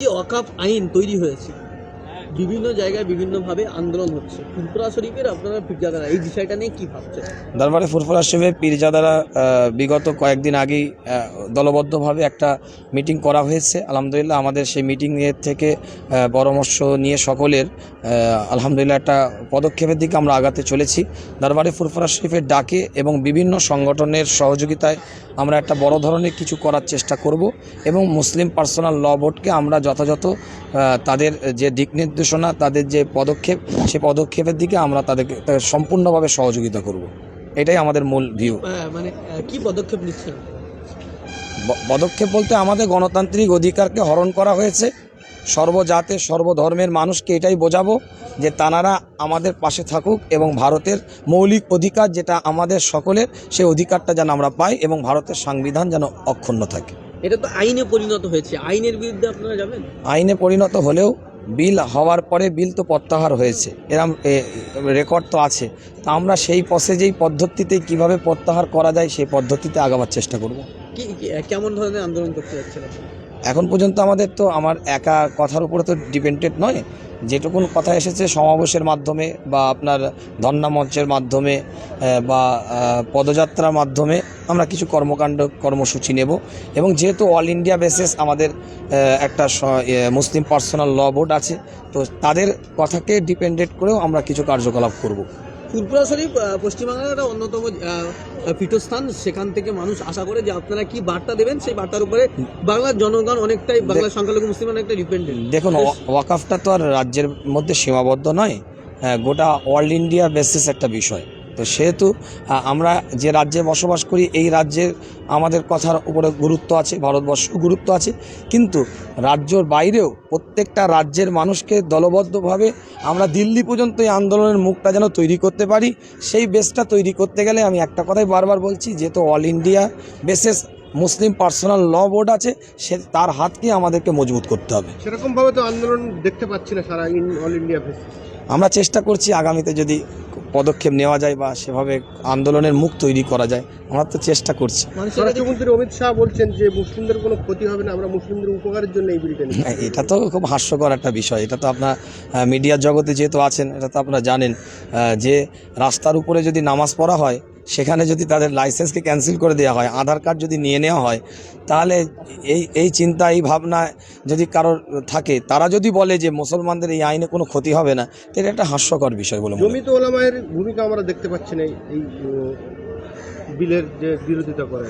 এই অকাপ আইন তৈরি হয়েছে। বিভিন্ন জায়গায় বিভিন্নভাবে আন্দোলন হচ্ছে। ফুলপুরা শরীফের আপনারা পীরজাদারা, এই বিষয়টা নিয়ে কি ভাবছেন? দরবারে ফুরফুরা শিবের পীরজাদারা বিগত কয়েকদিন আগেই দলবদ্ধভাবে একটা মিটিং করা হয়েছে। আলহামদুলিল্লাহ আমাদের সেই মিটিংয়ের থেকে পরামর্শ নিয়ে সকলের আলহামদুলিল্লাহ একটা পদক্ষেপের দিকে আমরা আগাতে চলেছি। দরবারে ফুরফুরা শরীফের ডাকে এবং বিভিন্ন সংগঠনের সহযোগিতায় আমরা একটা বড় ধরনের কিছু করার চেষ্টা করব এবং মুসলিম পার্সোনাল ল বোর্ডকে আমরা যথাযথ তাদের যে দিক নির্দেশনা তাদের যে পদক্ষেপ সে পদক্ষেপের দিকে আমরা তাদেরকে সম্পূর্ণভাবে সহযোগিতা করব। এটাই আমাদের মূল ভিউ মানে কি পদক্ষেপ নিচ্ছেন? পদক্ষেপ বলতে আমাদের গণতান্ত্রিক অধিকারকে হরণ করা হয়েছে। সর্বজাতে সর্বধর্মের মানুষকে এটাই বোঝাবো যে তানারা আমাদের পাশে থাকুক এবং ভারতের মৌলিক অধিকার যেটা আমাদের সকলের সেই অধিকারটা যেন আমরা পাই এবং ভারতের সংবিধান যেন অক্ষুণ্ণ থাকে। এটা তো আইনে পরিণত হয়েছে। আইনের বিরুদ্ধে আপনারা যাবেন? আইনে পরিণত হলেও বিল হওয়ার পরে বিল তো প্রত্যাহার হয়েছে। এরম রেকর্ড তো আছে। তা আমরা সেই যেই পদ্ধতিতে কীভাবে প্রত্যাহার করা যায়, সেই পদ্ধতিতে আগাবার চেষ্টা করব। কেমন ধরনের আন্দোলন করতে আপনারা? এখন পর্যন্ত আমাদের তো আমার একা কথার উপরে তো ডিপেন্ডেড নয়। যেটুকুন কথা এসেছে সমাবেশের মাধ্যমে বা আপনার ধর্না মঞ্চের মাধ্যমে বা পদযাত্রার মাধ্যমে আমরা কিছু কর্মকাণ্ড, কর্মসূচি নেব। এবং যেহেতু অল ইন্ডিয়া বেসিস আমাদের একটা মুসলিম পার্সোনাল ল বোর্ড আছে, তো তাদের কথাকে ডিপেন্ডেড করেও আমরা কিছু কার্যকলাপ করব। ফুলপুরা শরীফ পশ্চিমবাংলার একটা অন্যতম পীঠস্থান সেখান থেকে মানুষ আশা করে যে আপনারা কি বার্তা দেবেন সেই বার্তার উপরে বাংলার জনগণ অনেকটাই বাংলার সংখ্যালঘু মুসলিম অনেকটা ডিপেন্ডেন্ট দেখুন ওয়া- ওয়াকাফটা তো আর রাজ্যের মধ্যে সীমাবদ্ধ নয় হ্যাঁ, গোটা অল ইন্ডিয়া বেসিস একটা বিষয়। তো সেহেতু আমরা যে রাজ্যে বসবাস করি এই রাজ্যের আমাদের কথার উপরে গুরুত্ব আছে ভারতবর্ষ গুরুত্ব আছে। কিন্তু রাজ্যর বাইরেও প্রত্যেকটা রাজ্যের মানুষকে দলবদ্ধভাবে আমরা দিল্লি পর্যন্ত এই আন্দোলনের মুখটা যেন তৈরি করতে পারি সেই বেসটা তৈরি করতে গেলে আমি একটা কথাই বারবার বলছি যেহেতু all India bases Muslim personal law board আছে সে তার হাতকে আমাদেরকে মজবুত করতে হবে। সেরকমভাবে তো আন্দোলন দেখতে পাচ্ছি না সারা ইন অল ইন্ডিয়া আমরা চেষ্টা করছি আগামীতে যদি পদক্ষেপ নেওয়া যায় বা সেভাবে আন্দোলনের মুখ তৈরি করা যায় আমরা তো চেষ্টা করছি। স্বরাষ্ট্রমন্ত্রী অমিত শাহ বলছেন যে মুসলিমদের কোনো ক্ষতি হবে না আমরা মুসলিমদের উপকারের জন্য এই বিলটা হ্যাঁ, এটা তো খুব হাস্যকর একটা বিষয়। এটা তো আপনার মিডিয়ার জগতে যেহেতু আছেন এটা তো আপনারা জানেন যে রাস্তার উপরে যদি নামাজ পড়া হয় সেখানে যদি তাদের লাইসেন্সকে ক্যান্সেল করে দেওয়া হয় আধার কার্ড যদি নিয়ে নেওয়া হয় তাহলে এই এই চিন্তা এই ভাবনা যদি কারোর থাকে তারা যদি বলে যে মুসলমানদের এই আইনে কোনো ক্ষতি হবে না তো এটা একটা হাস্যকর বিষয় বলে। জমিত ওলামায়ের ভূমিকা আমরা দেখতে পাচ্ছি না এই এই, বিলের যে বিরোধিতা করে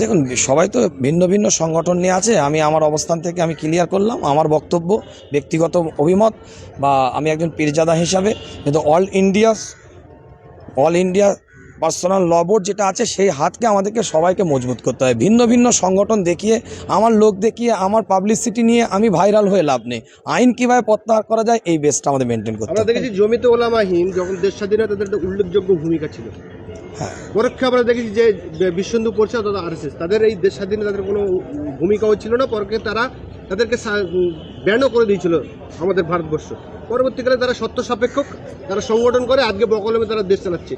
দেখুন সবাই তো ভিন্ন ভিন্ন সংগঠন নিয়ে আছে আমি আমার অবস্থান থেকে আমি ক্লিয়ার করলাম আমার বক্তব্য ব্যক্তিগত অভিমত বা আমি একজন পীরজাদা হিসাবে কিন্তু all India all India personal law board যেটা আছে সেই হাতকে আমাদেরকে সবাইকে মজবুত করতে হয়। ভিন্ন ভিন্ন সংগঠন দেখিয়ে আমার লোক দেখিয়ে আমার পাবলিসিটি নিয়ে আমি ভাইরাল হয়ে লাভ নেই। আইন কীভাবে প্রত্যাহার করা যায় এই বেসটা আমাদের মেনটেন করতে আমরা দেখেছি জমিতে ওলামাহীন যখন দেশ স্বাধীনতাদের একটা উল্লেখযোগ্য ভূমিকা ছিল। হ্যাঁ। পরোক্ষে আমরা দেখেছি যে বিশ্ব হিন্দু পরিষদ তথা আরএসএস তাদের এই দেশ স্বাধীনে তাদের কোনো ভূমিকাও ছিল না পরকে তারা তাদেরকে ব্যানও করে দিয়েছিল আমাদের ভারতবর্ষ। পরবর্তীকালে তারা সত্য সাপেক্ষক তারা সংগঠন করে আজকে বকলমে তারা দেশ চালাচ্ছে।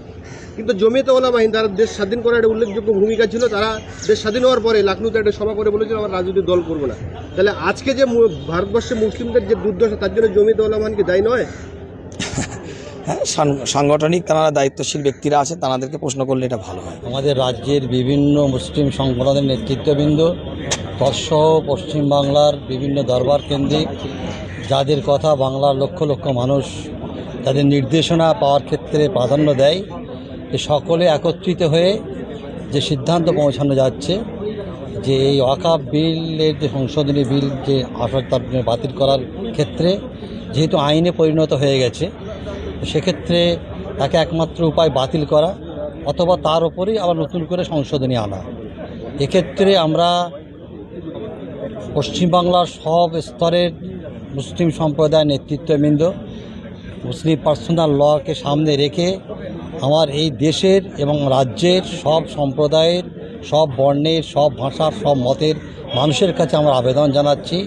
কিন্তু জমিতে ওলামাহীন তারা দেশ স্বাধীন করার একটা উল্লেখযোগ্য ভূমিকা ছিল তারা দেশ স্বাধীন হওয়ার পরে লাখনৌতে একটা সভা করে বলেছিল আমরা রাজনৈতিক দল করব না। তাহলে আজকে যে ভারতবর্ষে মুসলিমদের যে দুর্দশা তার জন্য জমিতে ওলামানকে দায়ী নয়? হ্যাঁ সাংগঠনিক তারা দায়িত্বশীল ব্যক্তিরা আছে তাদেরকে প্রশ্ন করলে এটা ভালো হয়। আমাদের রাজ্যের বিভিন্ন মুসলিম সংগঠনের নেতৃত্ববৃন্দ তৎসহ পশ্চিমবাংলার বিভিন্ন দরবার কেন্দ্রিক, যাদের কথা বাংলার লক্ষ লক্ষ মানুষ তাদের নির্দেশনা পাওয়ার ক্ষেত্রে প্রাধান্য দেয়, এ সকলে একত্রিত হয়ে যে সিদ্ধান্ত পৌঁছানো যাচ্ছে, যে এই ওয়াকাফ বিলের যে সংশোধনী বিল যে আসার তার বাতিল করার ক্ষেত্রে যেহেতু আইনে পরিণত হয়ে গেছে, সেক্ষেত্রে তাকে একমাত্র উপায় বাতিল করা অথবা তার উপরেই আবার নতুন করে সংশোধনী আনা। এক্ষেত্রে আমরা পশ্চিমবাংলার সব স্তরের মুসলিম সম্প্রদায়ের নেতৃত্ববৃন্দ, মুসলিম পার্সোনাল লকে সামনে রেখে আমার এই দেশের এবং রাজ্যের সব সম্প্রদায়ের, সব বর্ণের, সব ভাষার, সব মতের মানুষের কাছে আমরা আবেদন জানাচ্ছি।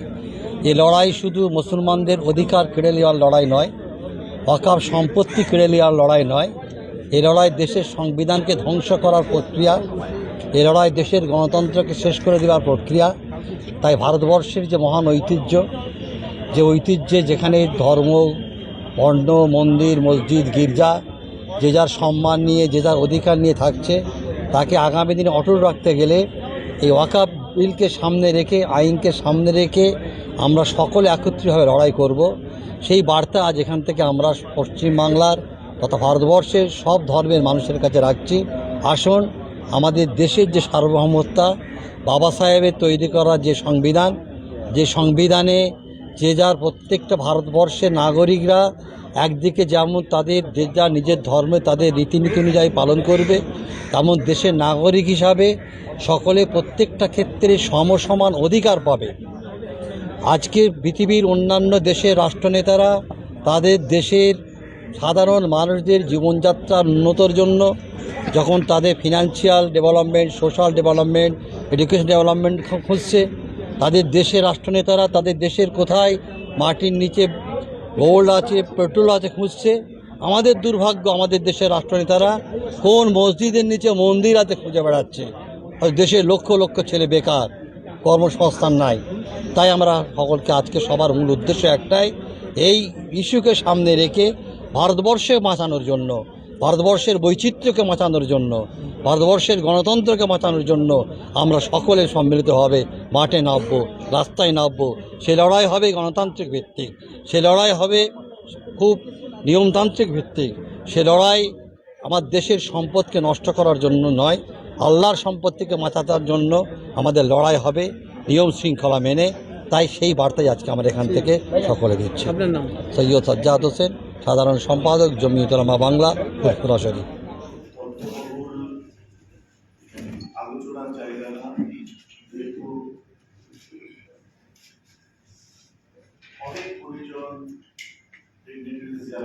এ লড়াই শুধু মুসলমানদের অধিকার কেড়ে নেওয়ার লড়াই নয় অকাপ সম্পত্তি কেড়ে নেওয়ার লড়াই নয়। এ লড়াই দেশের সংবিধানকে ধ্বংস করার প্রক্রিয়া, এ লড়াই দেশের গণতন্ত্রকে শেষ করে দেওয়ার প্রক্রিয়া ভারতবর্ষের যে মহান ঐতিহ্য, যে ঐতিহ্যে যেখানে ধর্ম, বর্ণ, মন্দির, মসজিদ, গির্জা, যে যার সম্মান নিয়ে, যে যার অধিকার নিয়ে থাকছে, তাকে আগামী দিনে অটুট রাখতে গেলে এই ওয়াকাপ বিলকে সামনে রেখে, আইনকে সামনে রেখে আমরা সকলে একত্রিতভাবে লড়াই করব। সেই বার্তা আজ এখান থেকে আমরা পশ্চিমবাংলার তথা ভারতবর্ষের সব ধর্মের মানুষের কাছে রাখছি। আসুন, আমাদের দেশের যে সার্বভৌমত্তা বাবা সাহেবের তৈরি করা যে সংবিধান, যে সংবিধানে যে যার প্রত্যেকটা ভারতবর্ষের নাগরিকরা একদিকে যেমন তাদের যে যা নিজের ধর্মে তাদের রীতিনীতি অনুযায়ী পালন করবে, তেমন দেশের নাগরিক হিসাবে সকলে প্রত্যেকটা ক্ষেত্রে সমসমান অধিকার পাবে। আজকে পৃথিবীর অন্যান্য দেশের রাষ্ট্রনেতারা তাদের দেশের সাধারণ মানুষদের জীবনযাত্রার উন্নতর জন্য যখন তাদের financial development social development education development খুঁজছে। তাদের দেশের রাষ্ট্রনেতারা, তাদের দেশের কোথায় মাটির নিচে গোল্ড আছে পেট্রোল আছে খুঁজছে। আমাদের দুর্ভাগ্য, আমাদের দেশের রাষ্ট্রনেতারা কোন মসজিদের নিচে মন্দির আছে খুঁজে বেড়াচ্ছে। দেশের লক্ষ লক্ষ ছেলে বেকার, কর্মসংস্থান নাই। তাই আমরা সকলকে আজকে সবার মূল উদ্দেশ্য একটাই, এই ইস্যুকে সামনে রেখে ভারতবর্ষে বাঁচানোর জন্য, ভারতবর্ষের বৈচিত্র্যকে বাঁচানোর জন্য ভারতবর্ষের গণতন্ত্রকে বাঁচানোর জন্য আমরা সকলে সম্মিলিত হবে। মাঠে নামবো রাস্তায় নামবো। সে লড়াই হবে গণতান্ত্রিক ভিত্তিক। সে লড়াই হবে খুব নিয়মতান্ত্রিক ভিত্তিক। সে লড়াই আমার দেশের সম্পদকে নষ্ট করার জন্য নয় আল্লাহর সম্পত্তিকে বাঁচাতার জন্য আমাদের লড়াই হবে নিয়ম শৃঙ্খলা মেনে। তাই সেই বার্তাই আজকে আমরা এখান থেকে সকলে দিচ্ছি। সৈয়দ সাজ্জাদ হোসেন সাধারণ সম্পাদক জমিয়তলামা বাংলা ফুরফুরা শরীফ।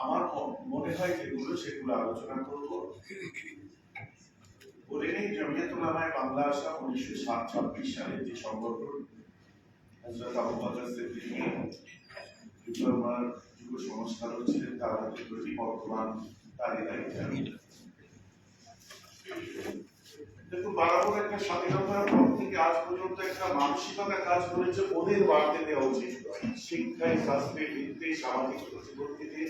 আমার মনে হয় যেগুলো সেগুলো আলোচনা করব। বলে নেই জমিয়তুল বাংলা আসা উনিশশো সাত ছাব্বিশ সালে যে সংগঠন হজরত আবু বাজার যুব সংস্কারক ছিলেন, তার তৈরি বর্তমান তারই দেখুন বারাবর একটা স্বাধীনতার পর থেকে আজ পর্যন্ত একটা মানসিকতা কাজ করেছে ওদের বাড়তে দেওয়া উচিত। শিক্ষায় স্বাস্থ্যে বৃত্তি সামাজিক প্রতিবন্ধীতে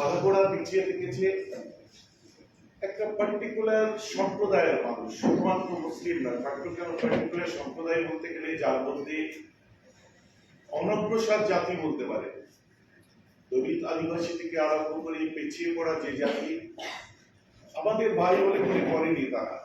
আগাগোড়া পিছিয়ে থেকেছে একটা পার্টিকুলার সম্প্রদায়ের মানুষ। শুধুমাত্র মুসলিম না পার্টিকুলার পার্টিকুলার সম্প্রদায় বলতে গেলে যার মধ্যে অনগ্রসর জাতি বলতে পারে। দলিত আদিবাসী থেকে আরম্ভ করে পিছিয়ে পড়া যে জাতি, আমাদের ভাই বলে মনে করেনি তারা।